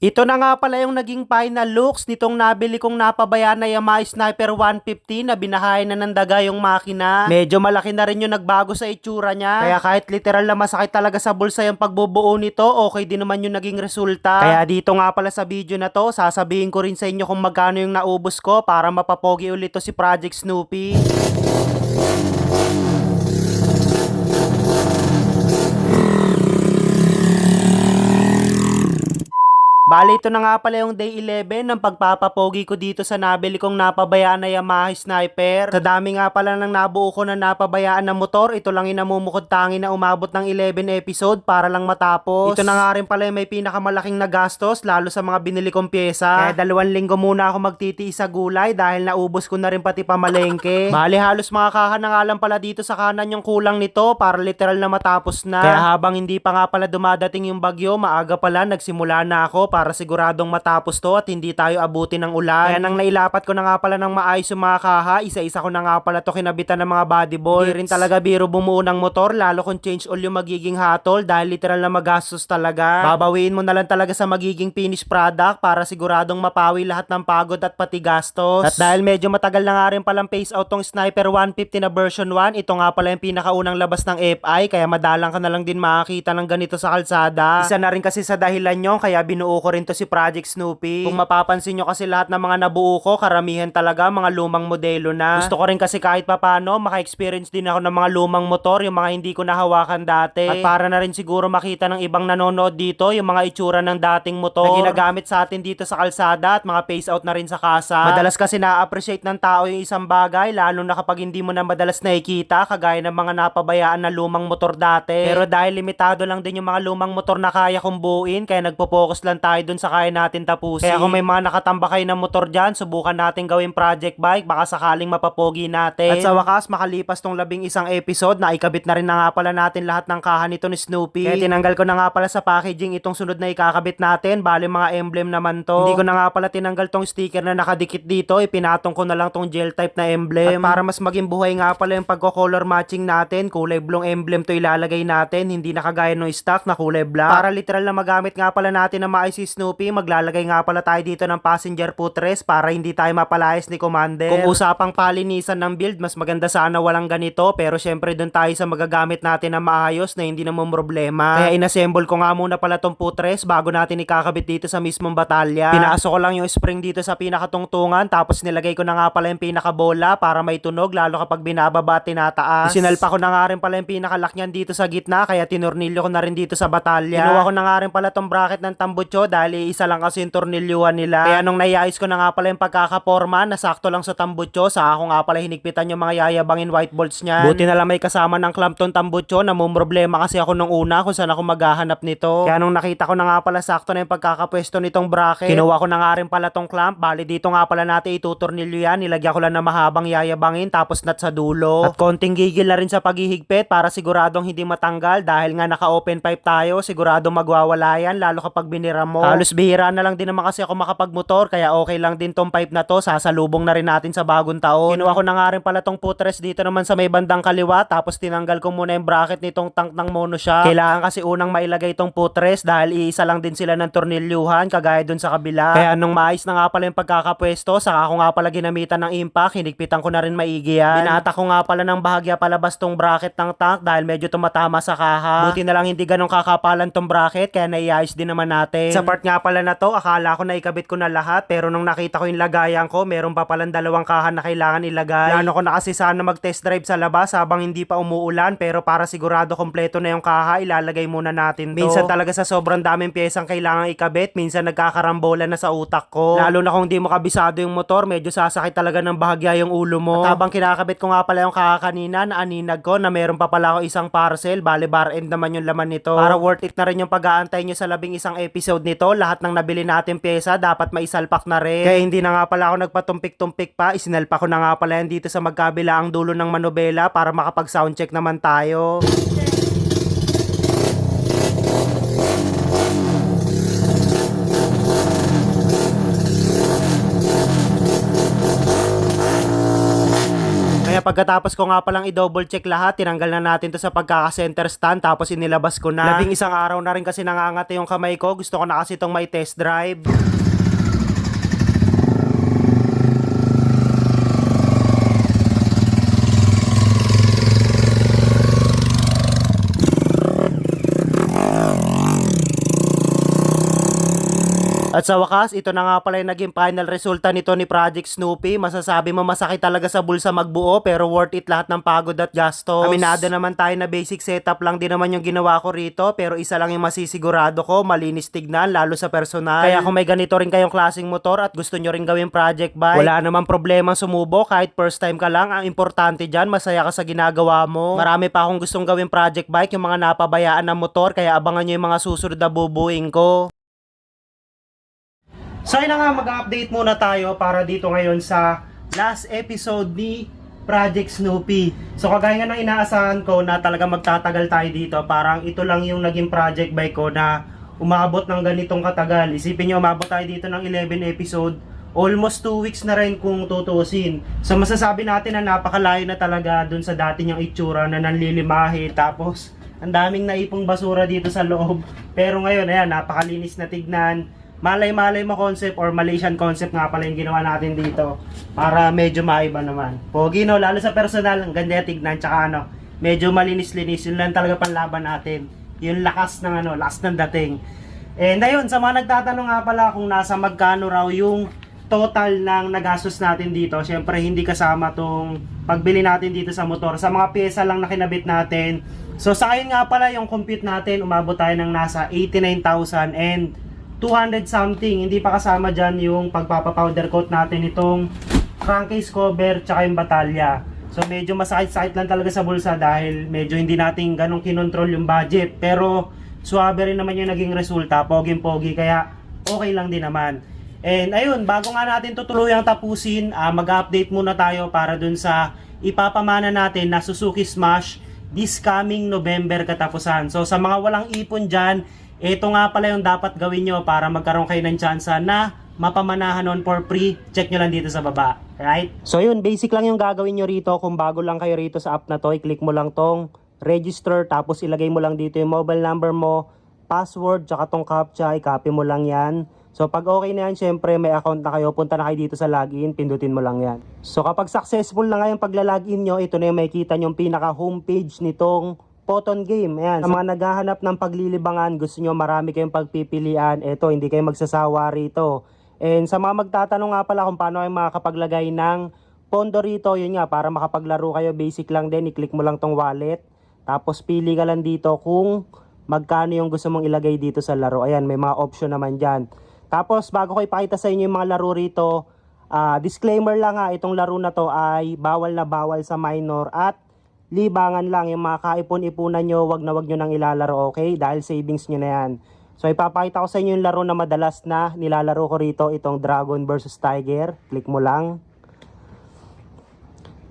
Ito na nga pala yung naging final looks nitong nabili kong napabayaan na Yamaha Sniper 150 na binahay na ng daga yung makina. Medyo malaki na rin yung nagbago sa itsura niya. Kaya kahit literal na masakit talaga sa bulsa yung pagbubuo nito, okay din naman yung naging resulta. Kaya dito nga pala sa video na to, sasabihin ko rin sa inyo kung magkano yung naubos ko para mapapogi ulit to si Project Snoopy. Bali, ito na nga pala yung day 11 ng pagpapapogi ko dito sa nabili kong napabayaan na Yamaha Sniper. Sa dami nga pala ng nabuo ko na napabayaan na motor, ito lang yung namumukod tangi na umabot ng 11 episode para lang matapos. Ito na nga rin pala yung may pinakamalaking nagastos, lalo sa mga binili kong pyesa. Kaya dalawang linggo muna ako magtitiis sa gulay dahil naubos ko na rin pati pamalengke. Bali, halos mga kaha na nga lang pala dito sa kanan yung kulang nito para literal na matapos na. Kaya habang hindi pa nga pala dumadating yung bagyo, maaga pala nagsimula na ako para siguradong matapos to at hindi tayo abutin ng ulan. Kaya nang nailapat ko na nga pala ng maayos yung mga kaha, isa-isa ko na nga pala to kinabitan ng mga body bolts. Hindi rin talaga biro bumuo ng motor, lalo kung change oil yung magiging hatol dahil literal na magastos talaga. Babawiin mo na lang talaga sa magiging finished product para siguradong mapawi lahat ng pagod at pati gastos. At dahil medyo matagal na nga rin palang phase out tong Sniper 150 na version 1, ito nga pala yung pinakaunang labas ng FI kaya madalang ka na lang din makakita ng ganito sa kalsada. Isa na rin kasi sa dahilan nyo kaya binuo ko rin to si Project Snoopy. Kung mapapansin nyo kasi lahat ng mga nabuo ko, karamihan talaga mga lumang modelo na. Gusto ko rin kasi kahit papano, maka-experience din ako ng mga lumang motor, yung mga hindi ko nahawakan dati. At para na rin siguro makita ng ibang nanonood dito, yung mga itsura ng dating motor na ginagamit sa atin dito sa kalsada at mga face out na rin sa kasa. Madalas kasi na-appreciate ng tao yung isang bagay, lalo na kapag hindi mo na madalas nakikita, kagaya ng mga napabayaan na lumang motor dati. Pero dahil limitado lang din yung mga lumang motor na kaya kong buuin, kaya nagpo-focus lang tayo dun sa kaya natin tapusin. Kaya kung may mga nakatambakay na motor dyan, subukan natin gawin project bike, baka sakaling mapapogi natin. At sa wakas, makalipas tong labing isang episode, na ikabit na rin na nga pala natin lahat ng kaha nito ni Snoopy. Kaya tinanggal ko na nga pala sa packaging itong sunod na ikakabit natin, bali mga emblem naman to. Hindi ko na nga pala tinanggal tong sticker na nakadikit dito, ipinatong ko na lang tong gel type na emblem. At para mas maging buhay nga pala yung pagko-color matching natin, kulay blong emblem to ilalagay natin, hindi na kagaya ng stock na kulay black. Para literal na magamit nga pala natin na maayos Snoopy, maglalagay nga pala tayo dito ng passenger footrest para hindi tayo mapalayas ni Commander. Kung usapang palinisan ng build, mas maganda sana walang ganito, pero syempre doon tayo sa magagamit natin na maayos na hindi naman problema. Kaya inassemble ko nga muna pala tong footrest bago natin ikakabit dito sa mismong batalya. Pinaaso ko lang yung spring dito sa pinakatungtungan, tapos nilagay ko na nga pala yung pinakabola para may tunog lalo kapag binababa at tinataas. Sinalpa ko na nga rin pala yung pinakalak niyan dito sa gitna, kaya tinurnilyo ko na rin dito sa batalya. Kinuha ko na nga rin pala tong bracket ng tambutso dahil isa lang kasi yung tornilyuhan nila. Kaya nung naiayos ko na nga pala yung pagkakaporma, nasakto lang sa tambutso, sa ako nga pala hinigpitan yung mga yayabangin white bolts niyan. Buti na lang may kasama ng clamp tong tambutso na problema kasi ako nung una kung saan ako maghahanap nito. Kaya nung nakita ko na nga pala sakto na yung pagkakapwesto nitong bracket, kinuha ko na nga rin pala tong clamp, bali dito nga pala natin itutornilyo yan, nilagyan ko lang na mahabang yayabangin tapos nut sa dulo. At konting gigil na rin sa paghihigpit para siguradong hindi matanggal dahil nga naka-open pipe tayo, siguradong magwawala yan lalo kapag binira mo. Halos bihira na lang din naman kasi ako makapagmotor kaya okay lang din tong pipe na to, sasalubong na rin natin sa bagong taon. Kinuha ko na nga rin pala tong footrest dito naman sa may bandang kaliwa tapos tinanggal ko muna yung bracket nitong tank ng mono shop. Kailangan kasi unang mailagay tong footrest dahil iisa lang din sila ng tornilyuhan kagaya dun sa kabila. Kaya nung maayos na nga pala yung pagkakapwesto, saka ko nga pala ginamitan ng impact, hinigpitan ko na rin maigi yan. Binata ko nga pala ng bahagya palabas tong bracket ng tank dahil medyo tumatama sa kaha. Buti na lang hindi ganong kakapalan tong bracket kaya naiayos din naman natin. Sa part nga pala na to, akala ko na ikabit ko na lahat pero nung nakita ko yung lagayan ko, meron pa palang dalawang kahan na kailangan ilagay. Plano ko na kasi sana mag-test drive sa labas habang hindi pa umuulan pero para sigurado kompleto na yung kaha, ilalagay muna natin to. Minsan talaga sa sobrang daming piyesang kailangan ikabit, minsan nagkakarambola na sa utak ko. Lalo na kung hindi mo kabisado yung motor, medyo sasakit talaga ng bahagya yung ulo mo. At habang kinakabit ko nga pala yung kaha kanina, naaninag ko na meron pa pala ako isang parcel, bale bar end naman yung laman nito. Para worth it na rin yung pag-aantay nyo sa labing isang episode nito, lahat ng nabili natin pyesa dapat maisalpak na rin. Kaya hindi na nga pala ako nagpatumpik-tumpik pa, isinalpak ko na nga pala yan dito sa magkabila ang dulo ng manobela para makapag soundcheck naman tayo. Kaya pagkatapos ko nga palang i-double check lahat, tinanggal na natin to sa pagkaka-center stand tapos inilabas ko na. Labing isang araw na rin kasi nangangati yung kamay ko. Gusto ko na kasi itong may test drive. At sa wakas, ito na nga pala yung naging final resulta nito ni Project Snoopy. Masasabi mo masakit talaga sa bulsa magbuo pero worth it lahat ng pagod at gastos. Aminado naman tayo na basic setup lang din naman yung ginawa ko rito pero isa lang yung masisigurado ko, malinis tignan lalo sa personal. Kaya kung may ganito rin kayong klaseng motor at gusto nyo rin gawing project bike, wala namang problema sumubo kahit first time ka lang. Ang importante dyan, masaya ka sa ginagawa mo. Marami pa akong gustong gawing project bike, yung mga napabayaan ng motor kaya abangan nyo yung mga susunod na bubuing ko. So yun na nga, mag-update muna tayo para dito ngayon sa last episode ni Project Snoopy. So kagaya nga ng inaasahan ko na talaga magtatagal tayo dito, parang ito lang yung naging project bike ko na umabot ng ganitong katagal. Isipin nyo, umabot tayo dito ng 11 episode, almost 2 weeks na rin kung tutusin. So masasabi natin na napakalayo na talaga dun sa dati niyang itsura na nanlilimahe, tapos ang daming naipong basura dito sa loob. Pero ngayon, ayan, napakalinis na tignan malay-malay mo concept or Malaysian concept nga pala yung ginawa natin dito para medyo maiba naman. Pogi no, lalo sa personal, ang ganda tignan, tsaka ano, medyo malinis-linis, yun lang talaga panlaban natin. Yung lakas ng ano, lakas ng dating. And ayun, sa mga nagtatanong nga pala kung nasa magkano raw yung total ng nagastos natin dito. Syempre hindi kasama tong pagbili natin dito sa motor. Sa mga pyesa lang na kinabit natin. So sa akin nga pala yung compute natin, umabot tayo ng nasa 89,000 and 200 something. Hindi pa kasama dyan yung pagpapapowder coat natin itong crankcase cover tsaka yung batalya. So medyo masakit-sakit lang talaga sa bulsa dahil medyo hindi natin ganong kinontrol yung budget. Pero suwabe rin naman yung naging resulta. Poging-pogi kaya okay lang din naman. And ayun, bago nga natin tutuluyang tapusin, ah, mag-update muna tayo para dun sa ipapamana natin na Suzuki Smash this coming November katapusan. So sa mga walang ipon dyan, ito nga pala yung dapat gawin nyo para magkaroon kayo ng tsansa na mapamanahan on for free. Check nyo lang dito sa baba. Right? So yun, basic lang yung gagawin nyo rito. Kung bago lang kayo rito sa app na to, i-click mo lang tong register tapos ilagay mo lang dito yung mobile number mo, password, tsaka tong captcha, i-copy mo lang yan. So pag okay na yan, syempre may account na kayo, punta na kayo dito sa login, pindutin mo lang yan. So kapag successful na nga yung paglalagin nyo, ito na yung makikita nyo yung pinaka homepage nitong Photon Game. Ayan, sa mga naghahanap ng paglilibangan, gusto nyo marami kayong pagpipilian, eto, hindi kayo magsasawa rito. And sa mga magtatanong nga pala kung paano kayo makakapaglagay ng pondo rito, yun nga, para makapaglaro kayo, basic lang din, i-click mo lang tong wallet. Tapos pili ka lang dito kung magkano yung gusto mong ilagay dito sa laro. Ayan, may mga option naman dyan. Tapos bago ko ipakita sa inyo yung mga laro rito, ah, disclaimer lang ha, itong laro na to ay bawal na bawal sa minor at libangan lang yung mga kaipon-ipunan nyo, wag na wag nyo nang ilalaro, okay? Dahil savings nyo na yan. So ipapakita ko sa inyo yung laro na madalas na nilalaro ko rito, itong Dragon versus Tiger. Click mo lang.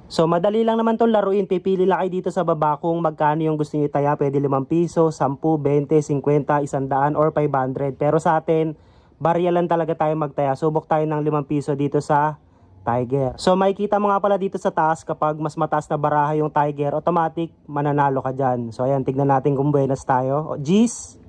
So madali lang naman tong laruin, pipili lang kayo dito sa baba kung magkano yung gusto niyo itaya, pwede 5 piso, 10, 20, 50, 100 or 500. Pero sa atin, barya lang talaga tayo magtaya. Subok tayo ng 5 piso dito sa Tiger. So makikita mo nga pala dito sa taas kapag mas mataas na baraha yung Tiger, automatic mananalo ka dyan. So ayan, tignan natin kung buenas tayo. G's,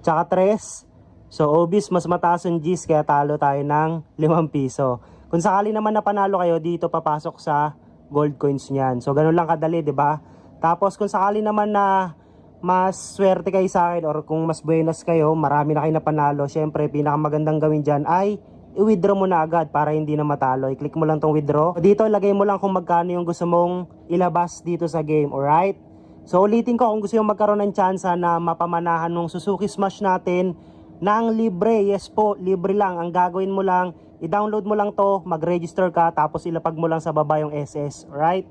tsaka 3. So obvious mas mataas yung G's kaya talo tayo ng 5 piso. Kung sakali naman na panalo kayo, dito papasok sa gold coins niyan. So ganun lang kadali, 'di ba? Tapos kung sakali naman na mas swerte kayo sa akin or kung mas buenas kayo, marami na kayo na panalo, syempre pinakamagandang gawin diyan ay i-withdraw mo na agad para hindi na matalo. I-click mo lang tong withdraw. Dito lagay mo lang kung magkano yung gusto mong ilabas dito sa game, alright? So ulitin ko kung gusto yung magkaroon ng tsansa na mapamanahan ng Suzuki Smash natin ng libre. Yes po, libre lang. Ang gagawin mo lang, i-download mo lang to, mag-register ka, tapos ilapag mo lang sa baba yung SS. Alright?